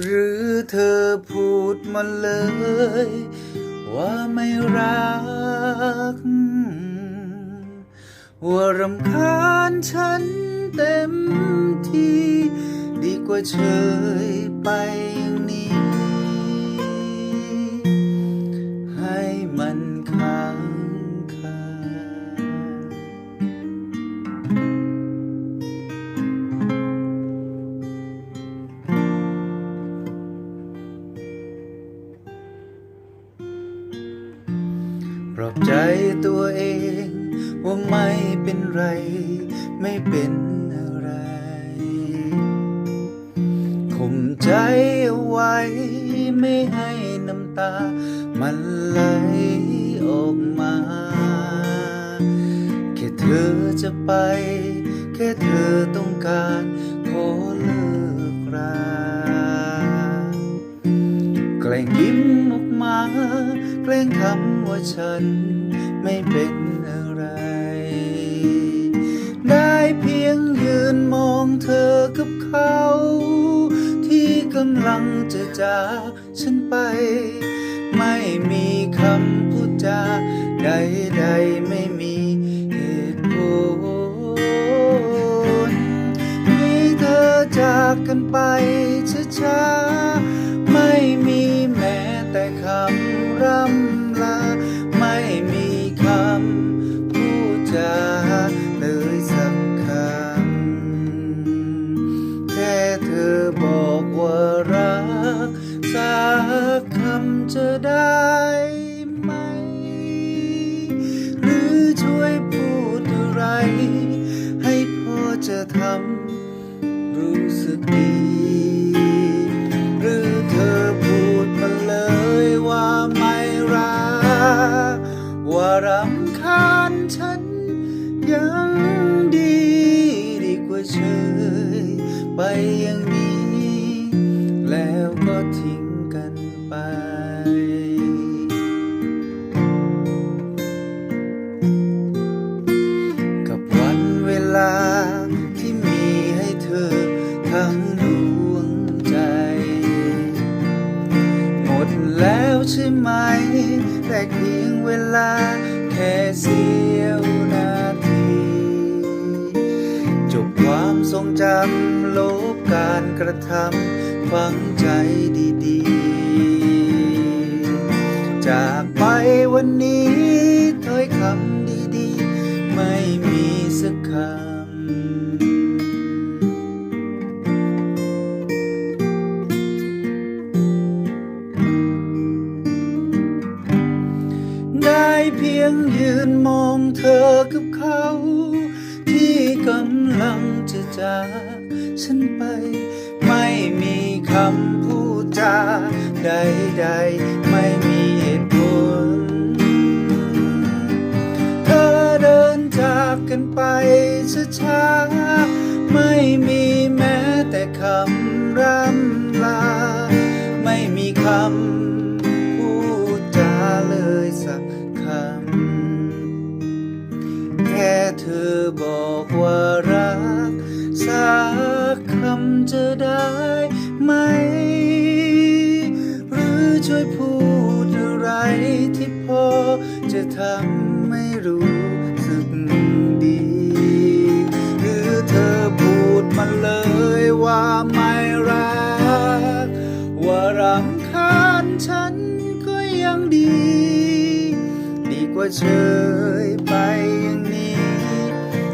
หรือเธอพูดมาเลย ว่าไม่รัก ว่ารำคาญฉันเต็มที่ ดีกว่าเฉยไปอย่างนี้ ใจตัวเองว่าไม่เป็นไร ไม่เป็นอะไรข่มใจเอาไว้ ไม่ให้น้ำตา มันไหลออกมา แค่เธอจะไป แค่เธอต้องการขอเลิกราแกล้งยิ้มออกมา แกล้งทำ ว่าฉันไม่เป็นอะไร ได้เพียงยืนมองเธอกับเขา ที่กำลังจะจากฉันไป ไม่มีคำพูดจาใดๆไม่มีเหตุผล มีเธอจากกันไปช้าๆไม่มีแม้แต่คำร่ำ สักคำจะได้ไหม หรือช่วยพูดอะไร ให้พอจะทำ แต่เพียงเวลาแค่เสี้ยวนาที จบความทรงจำลบการกระทำฝังใจดีๆ จากไปวันนี้ถ้อยคำดีๆ ไม่มีสักคำ เพียงยืนมองเธอกับเขา ที่กำลังจะจากฉันไป ไม่มีคำพูดจาใดๆ ไม่มีเหตุ จะได้ไหม หรือช่วยพูดอะไรที่พอจะทำให้รู้สึกดี หรือเธอพูดมาเลยว่าไม่รัก ว่ารำคาญฉันก็ยังดี ดีกว่าเฉยไปอย่างนี้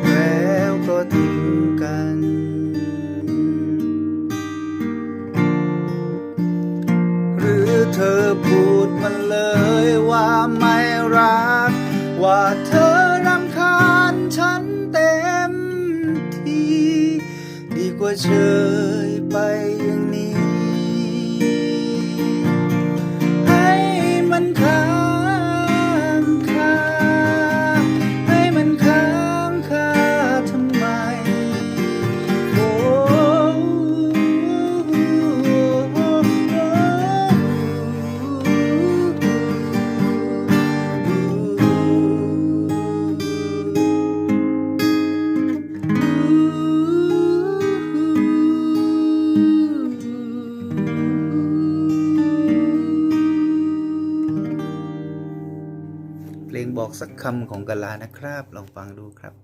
แล้วก็ทิ้งกัน อพูดมันเลยว่าไม่รัก ว่าเธอรำคาญฉันเต็มที่ดีกว่าเฉยไป บอกสักคำของกะลานะครับ ลองฟังดูครับ